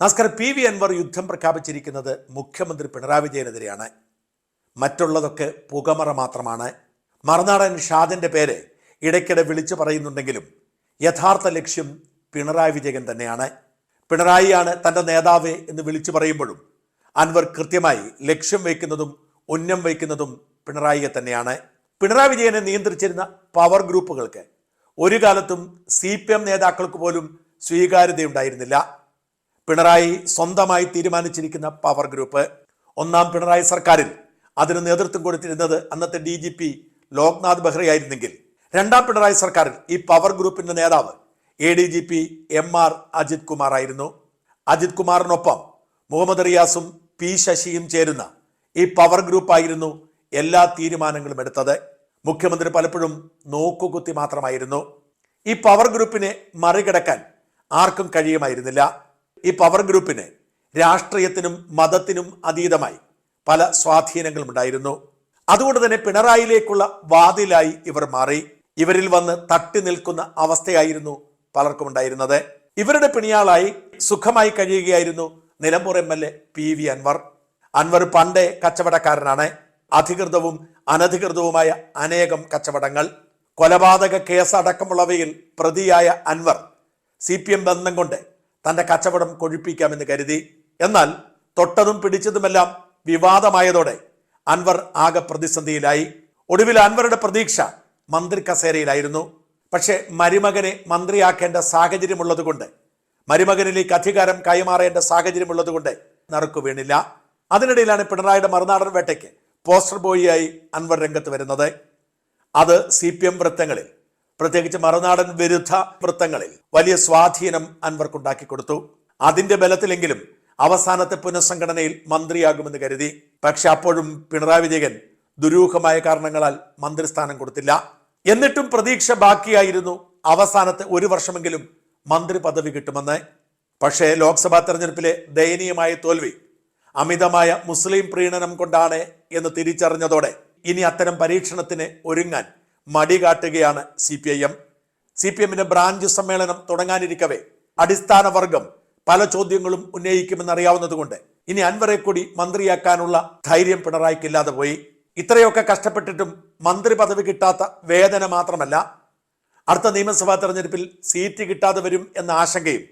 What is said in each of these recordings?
നമസ്കാരം P V Anwar യുദ്ധം പ്രഖ്യാപിച്ചിരിക്കുന്നത് മുഖ്യമന്ത്രി പിണറായി വിജയനെതിരെയാണ്. മറ്റുള്ളതൊക്കെ പുകമറ മാത്രമാണ്. മറുനാടൻ ഷാദിന്റെ പേര് ഇടയ്ക്കിടെ വിളിച്ചു പറയുന്നുണ്ടെങ്കിലും യഥാർത്ഥ ലക്ഷ്യം പിണറായി വിജയൻ തന്നെയാണ്. പിണറായിയാണ് തന്റെ നേതാവ് എന്ന് വിളിച്ചു പറയുമ്പോഴും അൻവർ കൃത്യമായി ലക്ഷ്യം വയ്ക്കുന്നതും ഉന്നം വയ്ക്കുന്നതും പിണറായിയെ തന്നെയാണ്. പിണറായി വിജയനെ നിയന്ത്രിച്ചിരുന്ന പവർ ഗ്രൂപ്പുകൾക്ക് ഒരു കാലത്തും സി പി എം നേതാക്കൾക്ക് പോലും സ്വീകാര്യതയുണ്ടായിരുന്നില്ല. പിണറായി സ്വന്തമായി തീരുമാനിച്ചിരിക്കുന്ന പവർ ഗ്രൂപ്പ് ഒന്നാം പിണറായി സർക്കാരിൽ അതിന് നേതൃത്വം കൊടുത്തിരുന്നത് അന്നത്തെ ഡി ജി പി ലോക്നാഥ് ബെഹ്റയായിരുന്നെങ്കിൽ രണ്ടാം പിണറായി സർക്കാരിൽ ഈ പവർ ഗ്രൂപ്പിന്റെ നേതാവ് A D G P M R Ajith Kumar ആയിരുന്നു. അജിത് കുമാറിനൊപ്പം മുഹമ്മദ് റിയാസും പി ശശിയും ചേരുന്ന ഈ പവർ ഗ്രൂപ്പായിരുന്നു എല്ലാ തീരുമാനങ്ങളും എടുത്തത്. മുഖ്യമന്ത്രി പലപ്പോഴും നോക്കുകുത്തി മാത്രമായിരുന്നു. ഈ പവർ ഗ്രൂപ്പിനെ മറികടക്കാൻ ആർക്കും കഴിയുമായിരുന്നില്ല. ഈ പവർ ഗ്രൂപ്പിന് രാഷ്ട്രീയത്തിനും മതത്തിനും അതീതമായി പല സ്വാധീനങ്ങളും ഉണ്ടായിരുന്നു. അതുകൊണ്ട് തന്നെ പിണറായിലേക്കുള്ള വാതിലായി ഇവർ മാറി. ഇവരിൽ വന്ന് തട്ടി നിൽക്കുന്ന അവസ്ഥയായിരുന്നു പലർക്കും ഉണ്ടായിരുന്നത്. ഇവരുടെ പിണിയാളായി സുഖമായി കഴിയുകയായിരുന്നു Nilambur M L A P V Anvar. Anvar പണ്ടേ കച്ചവടക്കാരനാണ്. അധികൃതവും അനധികൃതവുമായ അനേകം കച്ചവടങ്ങൾ. കൊലപാതക കേസ് അടക്കമുള്ളവയിൽ പ്രതിയായ അൻവർ സി പി എം ബന്ധം കൊണ്ട് തന്റെ കച്ചവടം കൊഴിപ്പിക്കാമെന്ന് കരുതി. എന്നാൽ തൊട്ടതും പിടിച്ചതുമെല്ലാം വിവാദമായതോടെ അൻവർ ആകെ പ്രതിസന്ധിയിലായി. ഒടുവിൽ അൻവറുടെ പ്രതീക്ഷ മന്ത്രി കസേരയിലായിരുന്നു. പക്ഷേ മരുമകനെ മന്ത്രിയാക്കേണ്ട സാഹചര്യമുള്ളതുകൊണ്ട് മരുമകനിലേക്ക് അധികാരം കൈമാറേണ്ട സാഹചര്യമുള്ളതുകൊണ്ട് നറുക്കു വീണില്ല. അതിനിടയിലാണ് പിണറായിയുടെ മറുനാടൻ വേട്ടയ്ക്ക് പോസ്റ്റർ ബോയിയായി അൻവർ രംഗത്ത് വരുന്നത്. അത് സി പി എം വൃത്തങ്ങളിൽ പ്രത്യേകിച്ച് മറുനാടൻ വിരുദ്ധ വൃത്തങ്ങളിൽ വലിയ സ്വാധീനം അൻവർക്കുണ്ടാക്കി കൊടുത്തു. അതിന്റെ ബലത്തിലെങ്കിലും അവസാനത്തെ പുനഃസംഘടനയിൽ മന്ത്രിയാകുമെന്ന് കരുതി. പക്ഷെ അപ്പോഴും പിണറായി വിജയൻ ദുരൂഹമായ കാരണങ്ങളാൽ മന്ത്രിസ്ഥാനം കൊടുത്തില്ല. എന്നിട്ടും പ്രതീക്ഷ ബാക്കിയായിരുന്നു അവസാനത്തെ ഒരു വർഷമെങ്കിലും മന്ത്രി പദവി കിട്ടുമെന്ന്. പക്ഷേ ലോക്സഭാ തെരഞ്ഞെടുപ്പിലെ ദയനീയമായ തോൽവി അമിതമായ മുസ്ലിം പ്രീണനം കൊണ്ടാണ് എന്ന് തിരിച്ചറിഞ്ഞതോടെ ഇനി അത്തരം പരീക്ഷണത്തിന് ഒരുങ്ങാൻ മടി കാട്ടുകയാണ് C P I M. C P എമ്മിന്റെ ബ്രാഞ്ച് സമ്മേളനം തുടങ്ങാനിരിക്കവേ. അടിസ്ഥാന വർഗം പല ചോദ്യങ്ങളും ഉന്നയിക്കുമെന്നറിയാവുന്നതുകൊണ്ട് ഇനി അൻവറെ കൂടി മന്ത്രിയാക്കാനുള്ള ധൈര്യം പിണറായിക്കില്ലാതെ പോയി. ഇത്രയൊക്കെ കഷ്ടപ്പെട്ടിട്ടും മന്ത്രി പദവി കിട്ടാത്ത വേദന മാത്രമല്ല അടുത്ത നിയമസഭാ തെരഞ്ഞെടുപ്പിൽ സീറ്റ് കിട്ടാതെ വരും എന്ന ആശങ്കയും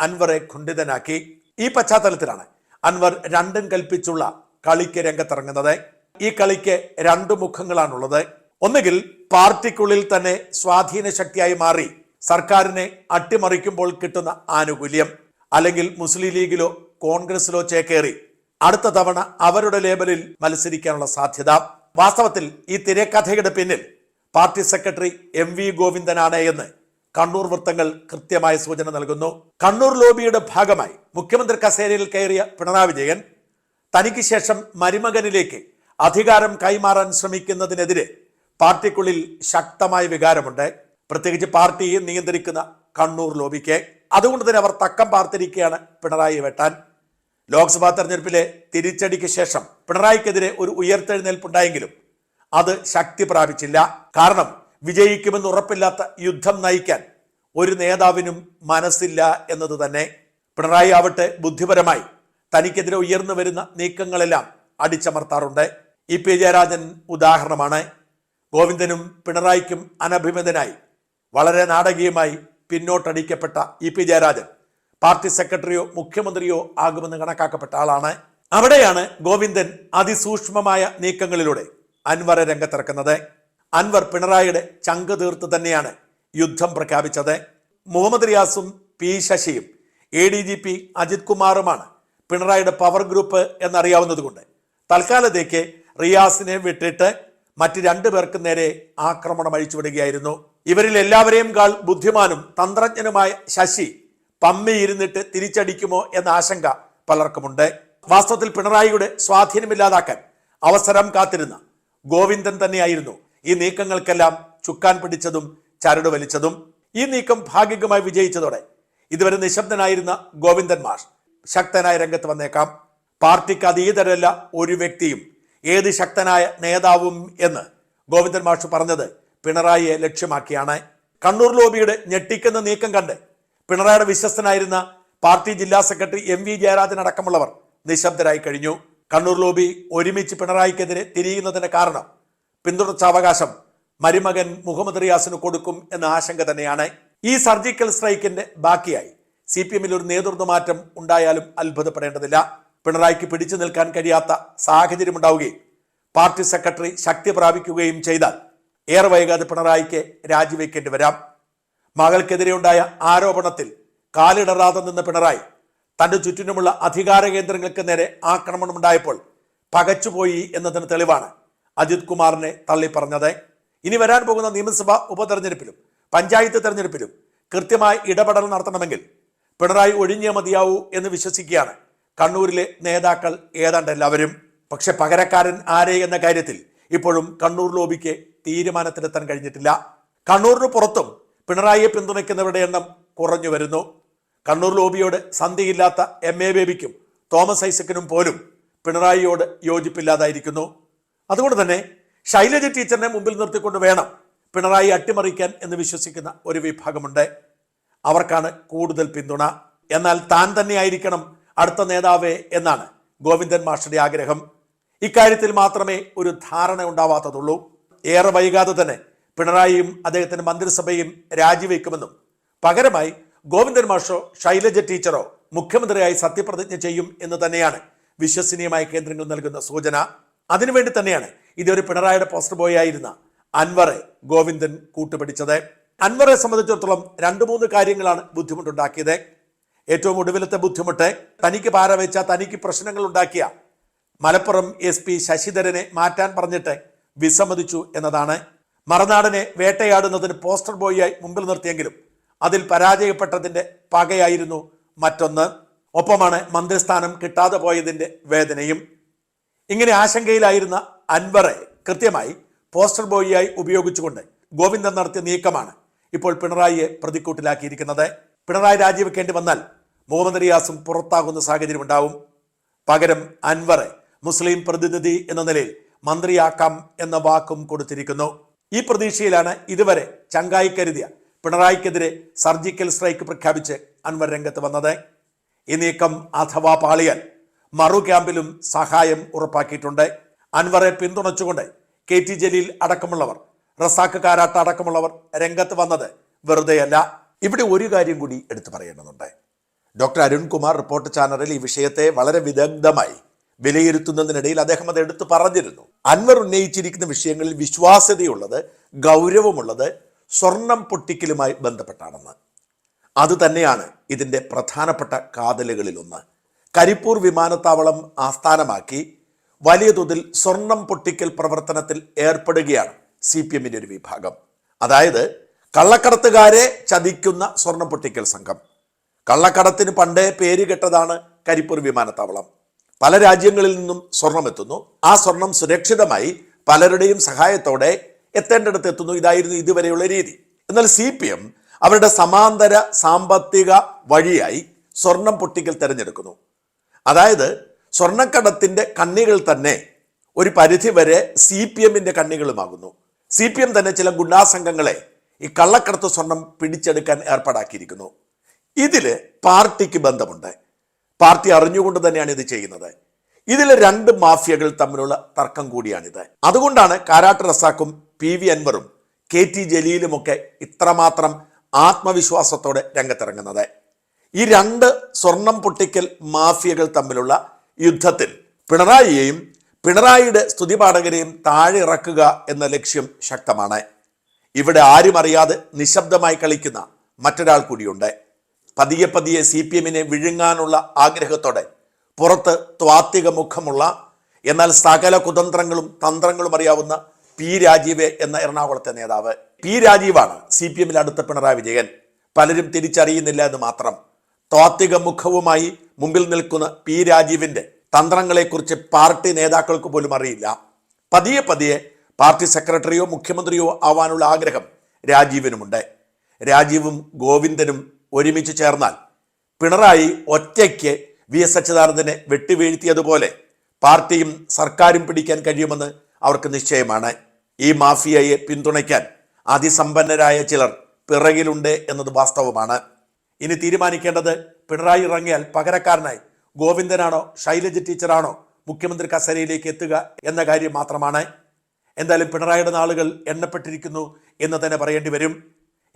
അൻവറെ ഖുണ്ഡിതനാക്കി. ഈ പശ്ചാത്തലത്തിലാണ് അൻവർ രണ്ടും കൽപ്പിച്ചുള്ള കളിക്ക് രംഗത്തിറങ്ങുന്നത്. ഈ കളിക്ക് രണ്ടു മുഖങ്ങളാണുള്ളത്. ഒന്നുകിൽ പാർട്ടിക്കുള്ളിൽ തന്നെ സ്വാധീന ശക്തിയായി മാറി സർക്കാരിനെ അട്ടിമറിക്കുമ്പോൾ കിട്ടുന്ന ആനുകൂല്യം. അല്ലെങ്കിൽ മുസ്ലിം ലീഗിലോ കോൺഗ്രസിലോ ചേക്കേറി അടുത്ത തവണ അവരുടെ ലേബലിൽ മത്സരിക്കാനുള്ള സാധ്യത. വാസ്തവത്തിൽ ഈ തിരക്കഥയുടെ പിന്നിൽ പാർട്ടി സെക്രട്ടറി എം വി ഗോവിന്ദനാണ് എന്ന് കണ്ണൂർ വൃത്തങ്ങൾ കൃത്യമായ സൂചന നൽകുന്നു. കണ്ണൂർ ലോബിയുടെ ഭാഗമായി മുഖ്യമന്ത്രി കസേരയിൽ കയറിയ പിണറായി വിജയൻ തനിക്ക് ശേഷം മരുമകനിലേക്ക് അധികാരം കൈമാറാൻ ശ്രമിക്കുന്നതിനെതിരെ പാർട്ടിക്കുള്ളിൽ ശക്തമായ വികാരമുണ്ട്. പ്രത്യേകിച്ച് പാർട്ടിയെ നിയന്ത്രിക്കുന്ന കണ്ണൂർ ലോബിക്ക്. അതുകൊണ്ട് തന്നെ അവർ തക്കം പാർത്തിരിക്കുകയാണ് പിണറായി വെട്ടാൻ. ലോക്സഭാ തെരഞ്ഞെടുപ്പിലെ തിരിച്ചടിക്ക് ശേഷം പിണറായിക്കെതിരെ ഒരു ഉയർത്തെഴുന്നേൽപ്പുണ്ടായെങ്കിലും അത് ശക്തി പ്രാപിച്ചില്ല. കാരണം വിജയിക്കുമെന്ന് ഉറപ്പില്ലാത്ത യുദ്ധം നയിക്കാൻ ഒരു നേതാവിനും മനസ്സില്ല എന്നത് തന്നെ. പിണറായി ആവട്ടെ ബുദ്ധിപരമായി തനിക്കെതിരെ ഉയർന്നു വരുന്ന നീക്കങ്ങളെല്ലാം അടിച്ചമർത്താറുണ്ട്. ഇ പി ജയരാജൻ ഉദാഹരണമാണ്. ഗോവിന്ദനും പിണറായിക്കും അനഭിമതനായി വളരെ നാടകീയമായി പിന്നോട്ടടിക്കപ്പെട്ട ഇ പി ജയരാജൻ. പാർട്ടി സെക്രട്ടറിയോ മുഖ്യമന്ത്രിയോ ആകുമെന്ന് കണക്കാക്കപ്പെട്ട ആളാണ്. അവിടെയാണ് ഗോവിന്ദൻ അതിസൂക്ഷ്മമായ നീക്കങ്ങളിലൂടെ അൻവറെ രംഗത്തിറക്കുന്നത്. അൻവർ പിണറായിയുടെ ചങ്ക് തീർത്ത് തന്നെയാണ് യുദ്ധം പ്രഖ്യാപിച്ചത്. മുഹമ്മദ് റിയാസും P ശശിയും A D G P Ajith കുമാറുമാണ് പിണറായിയുടെ പവർ ഗ്രൂപ്പ് എന്നറിയാവുന്നതുകൊണ്ട് തൽക്കാലത്തേക്ക് റിയാസിനെ വിട്ടിട്ട് മറ്റ് രണ്ടു പേർക്ക് നേരെ ആക്രമണം അഴിച്ചുവിടുകയായിരുന്നു. ഇവരിൽ എല്ലാവരെയും കാൾ ബുദ്ധിമാനും തന്ത്രജ്ഞനുമായ ശശി പമ്മിയിരുന്നിട്ട് തിരിച്ചടിക്കുമോ എന്ന ആശങ്ക പലർക്കുമുണ്ട്. വാസ്തവത്തിൽ പിണറായിയുടെ സ്വാധീനമില്ലാതാക്കാൻ അവസരം കാത്തിരുന്ന ഗോവിന്ദൻ തന്നെയായിരുന്നു ഈ നീക്കങ്ങൾക്കെല്ലാം ചുക്കാൻ പിടിച്ചതും ചരട് വലിച്ചതും. ഈ നീക്കം ഭാഗികമായി വിജയിച്ചതോടെ ഇതുവരെ നിശബ്ദനായിരുന്ന ഗോവിന്ദൻ മാഷ് ശക്തനായ രംഗത്ത് വന്നേക്കാം. പാർട്ടിക്ക് അതീതരല്ല ഒരു വ്യക്തിയും ഏത് ശക്തനായ നേതാവും എന്ന് ഗോവിന്ദൻ മാഷ് പറഞ്ഞത് പിണറായിയെ ലക്ഷ്യമാക്കിയാണ്. കണ്ണൂർ ലോബിയുടെ ഞെട്ടിക്കുന്ന നീക്കം കണ്ട് പിണറായിയുടെ വിശ്വസ്തനായിരുന്ന പാർട്ടി ജില്ലാ സെക്രട്ടറി എം വി ജയരാജൻ അടക്കമുള്ളവർ നിശബ്ദരായി കഴിഞ്ഞു. കണ്ണൂർ ലോബി ഒരുമിച്ച് പിണറായിക്കെതിരെ തിരിയുന്നതിന് കാരണം പിന്തുടർച്ചാവകാശം മരുമകൻ മുഹമ്മദ് റിയാസിന് കൊടുക്കും എന്ന ആശങ്ക തന്നെയാണ്. ഈ സർജിക്കൽ സ്ട്രൈക്കിന്റെ ബാക്കിയായി സി പി എമ്മിൽ ഒരു നേതൃത്വ മാറ്റം ഉണ്ടായാലും അത്ഭുതപ്പെടേണ്ടതില്ല. പിണറായിക്ക് പിടിച്ചു നിൽക്കാൻ കഴിയാത്ത സാഹചര്യം ഉണ്ടാവുകയും പാർട്ടി സെക്രട്ടറി ശക്തി പ്രാപിക്കുകയും ചെയ്താൽ ഏറെ വൈകാതെ പിണറായിക്ക് രാജിവെക്കേണ്ടി വരാം. മകൾക്കെതിരെ ഉണ്ടായ ആരോപണത്തിൽ കാലിടറാതെ നിന്ന പിണറായി തന്റെ ചുറ്റിനുമുള്ള അധികാര കേന്ദ്രങ്ങൾക്ക് നേരെ ആക്രമണമുണ്ടായപ്പോൾ പകച്ചുപോയി എന്നതിന് തെളിവാണ് അജിത് കുമാറിനെ തള്ളിപ്പറഞ്ഞത് ഇനി വരാൻ പോകുന്ന നിയമസഭാ ഉപതെരഞ്ഞെടുപ്പിലും പഞ്ചായത്ത് തെരഞ്ഞെടുപ്പിലും കൃത്യമായി ഇടപെടൽ നടത്തണമെങ്കിൽ പിണറായി ഒഴിഞ്ഞേ മതിയാവൂ എന്ന് വിശ്വസിക്കുകയാണ് കണ്ണൂരിലെ നേതാക്കൾ ഏതാണ്ട് എല്ലാവരും പക്ഷെ പകരക്കാരൻ ആരെ എന്ന കാര്യത്തിൽ ഇപ്പോഴും കണ്ണൂർ ലോബിക്ക് തീരുമാനത്തിലെത്താൻ കഴിഞ്ഞിട്ടില്ല. കണ്ണൂരിന് പുറത്തും പിണറായിയെ പിന്തുണയ്ക്കുന്നവരുടെ എണ്ണം കുറഞ്ഞു വരുന്നു. കണ്ണൂർ ലോബിയോട് സന്ധിയില്ലാത്ത എം എ ബേബിക്കും തോമസ് ഐസക്കിനും പോലും പിണറായിയോട് യോജിപ്പില്ലാതായിരിക്കുന്നു. അതുകൊണ്ട് തന്നെ ശൈലജ ടീച്ചറിനെ മുമ്പിൽ നിർത്തിക്കൊണ്ട് വേണം പിണറായി അട്ടിമറിക്കാൻ എന്ന് വിശ്വസിക്കുന്ന ഒരു വിഭാഗമുണ്ട്. അവർക്കാണ് കൂടുതൽ പിന്തുണ. എന്നാൽ താൻ തന്നെയായിരിക്കണം അടുത്ത നേതാവ് എന്നാണ് ഗോവിന്ദൻ മാസ്റ്ററുടെ ആഗ്രഹം. ഇക്കാര്യത്തിൽ മാത്രമേ ഒരു ധാരണ ഉണ്ടാവാത്തതുള്ളൂ. ഏറെ വൈകാതെ തന്നെ പിണറായിയും അദ്ദേഹത്തിന്റെ മന്ത്രിസഭയും രാജിവെക്കുമെന്നും പകരമായി ഗോവിന്ദൻ മാഷോ ശൈലജ ടീച്ചറോ മുഖ്യമന്ത്രിയായി സത്യപ്രതിജ്ഞ ചെയ്യും എന്ന് തന്നെയാണ് വിശ്വസനീയമായ കേന്ദ്രങ്ങൾ നൽകുന്ന സൂചന. അതിനുവേണ്ടി തന്നെയാണ് ഇതൊരു പിണറായിയുടെ പോസ്റ്റർ ബോയ് ആയിരുന്ന അൻവറെ ഗോവിന്ദൻ കൂട്ടുപിടിച്ചത്. അൻവറെ സംബന്ധിച്ചിടത്തോളം രണ്ട് മൂന്ന് കാര്യങ്ങളാണ് ബുദ്ധിമുട്ടുണ്ടാക്കിയത്. ഏറ്റവും ഒടുവിലത്തെ ബുദ്ധിമുട്ട് തനിക്ക് പാരവെച്ച തനിക്ക് പ്രശ്നങ്ങൾ ഉണ്ടാക്കിയ മലപ്പുറം എസ് പി ശശിധരനെ മാറ്റാൻ പറഞ്ഞിട്ട് വിസമ്മതിച്ചു എന്നതാണ്. മറുനാടിനെ വേട്ടയാടുന്നതിന് പോസ്റ്റർ ബോയിയായി മുമ്പിൽ നിർത്തിയെങ്കിലും അതിൽ പരാജയപ്പെട്ടതിന്റെ പകയായിരുന്നു മറ്റൊന്ന്. ഒപ്പമാണ് മന്ത്രിസ്ഥാനം കിട്ടാതെ പോയതിന്റെ വേദനയും. ഇങ്ങനെ ആശങ്കയിലായിരുന്ന അൻവറെ കൃത്യമായി പോസ്റ്റർ ബോയിയായി ഉപയോഗിച്ചുകൊണ്ട് ഗോവിന്ദൻ നടത്തിയ നീക്കമാണ് ഇപ്പോൾ പിണറായിയെ പ്രതിക്കൂട്ടിലാക്കിയിരിക്കുന്നത്. പിണറായി രാജിവെക്കേണ്ടി വന്നാൽ മുഹമ്മദ് റിയാസും പുറത്താകുന്ന സാഹചര്യം ഉണ്ടാവും. പകരം അൻവറെ മുസ്ലിം പ്രതിനിധി എന്ന നിലയിൽ മന്ത്രിയാക്കാം എന്ന വാക്കും കൊടുത്തിരിക്കുന്നു. ഈ പ്രതീക്ഷയിലാണ് ഇതുവരെ ചങ്കായി കരുതിയ പിണറായിക്കെതിരെ സർജിക്കൽ സ്ട്രൈക്ക് പ്രഖ്യാപിച്ച് അൻവർ രംഗത്ത് വന്നത്. ഈ നീക്കം അഥവാ പാളിയാൽ മറു ക്യാമ്പിലും സഹായം ഉറപ്പാക്കിയിട്ടുണ്ട്. അൻവറെ പിന്തുണച്ചുകൊണ്ട് കെ ടി ജലീൽ അടക്കമുള്ളവർ റസാഖ് കാരാട്ട അടക്കമുള്ളവർ രംഗത്ത് വന്നത് വെറുതെയല്ല. ഇവിടെ ഒരു കാര്യം കൂടി എടുത്തു പറയേണ്ടതുണ്ട്. ഡോക്ടർ അരുൺകുമാർ റിപ്പോർട്ട് ചാനലിൽ ഈ വിഷയത്തെ വളരെ വിദഗ്ധമായി വിലയിരുത്തുന്നതിനിടയിൽ അദ്ദേഹം അത് എടുത്തു പറഞ്ഞിരുന്നു. അൻവർ ഉന്നയിച്ചിരിക്കുന്ന വിഷയങ്ങളിൽ വിശ്വാസ്യതയുള്ളത് ഗൗരവമുള്ളത് സ്വർണം പൊട്ടിക്കലുമായി ബന്ധപ്പെട്ടാണെന്ന്. അത് തന്നെയാണ് ഇതിന്റെ പ്രധാനപ്പെട്ട കാതലുകളിലൊന്ന്. കരിപ്പൂർ വിമാനത്താവളം ആസ്ഥാനമാക്കി വലിയ തോതിൽ സ്വർണം പൊട്ടിക്കൽ പ്രവർത്തനത്തിൽ ഏർപ്പെടുകയാണ് സി പി എമ്മിന്റെ ഒരു വിഭാഗം. അതായത് കള്ളക്കടത്തുകാരെ ചതിക്കുന്ന സ്വർണ പൊട്ടിക്കൽ സംഘം. കള്ളക്കടത്തിന് പണ്ടേ പേര് കെട്ടതാണ് കരിപ്പൂർ വിമാനത്താവളം. പല രാജ്യങ്ങളിൽ നിന്നും സ്വർണം എത്തുന്നു. ആ സ്വർണം സുരക്ഷിതമായി പലരുടെയും സഹായത്തോടെ എത്തേണ്ടിടത്ത് എത്തുന്നു. ഇതായിരുന്നു ഇതുവരെയുള്ള രീതി. എന്നാൽ സി പി എം അവരുടെ സമാന്തര സാമ്പത്തിക വഴിയായി സ്വർണം പൊട്ടിക്കൽ തിരഞ്ഞെടുക്കുന്നു. അതായത് സ്വർണക്കടത്തിന്റെ കണ്ണികൾ തന്നെ ഒരു പരിധിവരെ സി പി എമ്മിന്റെ കണ്ണികളുമാകുന്നു. സി പി എം തന്നെ ചില ഗുണ്ടാസംഘങ്ങളെ ഈ കള്ളക്കടത്ത് സ്വർണം പിടിച്ചെടുക്കാൻ ഏർപ്പാടാക്കിയിരിക്കുന്നു. ഇതിൽ പാർട്ടിക്ക് ബന്ധമുണ്ട്. പാർട്ടി അറിഞ്ഞുകൊണ്ട് തന്നെയാണ് ഇത് ചെയ്യുന്നത്. ഇതിൽ രണ്ട് മാഫിയകൾ തമ്മിലുള്ള തർക്കം കൂടിയാണിത്. അതുകൊണ്ടാണ് കാരാട്ട് റസാക്കും പി വി അൻവറും കെ ടി ജലീലുമൊക്കെ ഇത്രമാത്രം ആത്മവിശ്വാസത്തോടെ രംഗത്തിറങ്ങുന്നത്. ഈ രണ്ട് സ്വർണം പൊട്ടിക്കൽ മാഫിയകൾ തമ്മിലുള്ള യുദ്ധത്തിൽ പിണറായിയെയും പിണറായിയുടെ സ്തുതിപാഠകരെയും താഴെ ഇറക്കുക എന്ന ലക്ഷ്യം ശക്തമാണ്. ഇവിടെ ആരും അറിയാതെ നിശബ്ദമായി കളിക്കുന്ന മറ്റൊരാൾ കൂടിയുണ്ട്. പതിയെ പതിയെ സി പി എമ്മിനെ വിഴുങ്ങാനുള്ള ആഗ്രഹത്തോടെ പുറത്ത് ത്വാത്വിക മുഖമുള്ള എന്നാൽ സകല കുതന്ത്രങ്ങളും തന്ത്രങ്ങളും അറിയാവുന്ന പി രാജീവ് എന്ന എറണാകുളത്തെ നേതാവ്. പി രാജീവാണ് സി പി എമ്മിൽ അടുത്ത പിണറായി വിജയൻ. പലരും തിരിച്ചറിയുന്നില്ല എന്ന് മാത്രം. ത്വാത്വിക മുഖവുമായി മുമ്പിൽ നിൽക്കുന്ന പി രാജീവിന്റെ തന്ത്രങ്ങളെക്കുറിച്ച് പാർട്ടി നേതാക്കൾക്ക് പോലും അറിയില്ല. പതിയെ പതിയെ പാർട്ടി സെക്രട്ടറിയോ മുഖ്യമന്ത്രിയോ ആവാനുള്ള ആഗ്രഹം രാജീവിനുമുണ്ട്. രാജീവും ഗോവിന്ദനും ഒരുമിച്ച് ചേർന്നാൽ പിണറായി ഒറ്റയ്ക്ക് വി എസ് അച്യുതാനന്ദനെ വെട്ടിവീഴ്ത്തിയതുപോലെ പാർട്ടിയും സർക്കാരും പിടിക്കാൻ കഴിയുമെന്ന് അവർക്ക് നിശ്ചയമാണ്. ഈ മാഫിയയെ പിന്തുണയ്ക്കാൻ അതിസമ്പന്നരായ ചിലർ പിറകിലുണ്ട് എന്നത് വാസ്തവമാണ്. ഇനി തീരുമാനിക്കേണ്ടത് പിണറായി ഇറങ്ങിയാൽ പകരക്കാരനായി ഗോവിന്ദനാണോ ശൈലജ ടീച്ചറാണോ മുഖ്യമന്ത്രി കസേരയിലേക്ക് എത്തുക എന്ന കാര്യം മാത്രമാണ്. എന്തായാലും പിണറായിയുടെ നാളുകൾ എണ്ണപ്പെട്ടിരിക്കുന്നു എന്ന് തന്നെ പറയേണ്ടി വരും.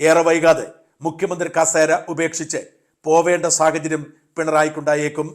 ഏറെ വൈകാതെ മുഖ്യമന്ത്രി കസേര ഉപേക്ഷിച്ച് പോവേണ്ട സാഹചര്യം പിണറായിക്കുണ്ടായേക്കും.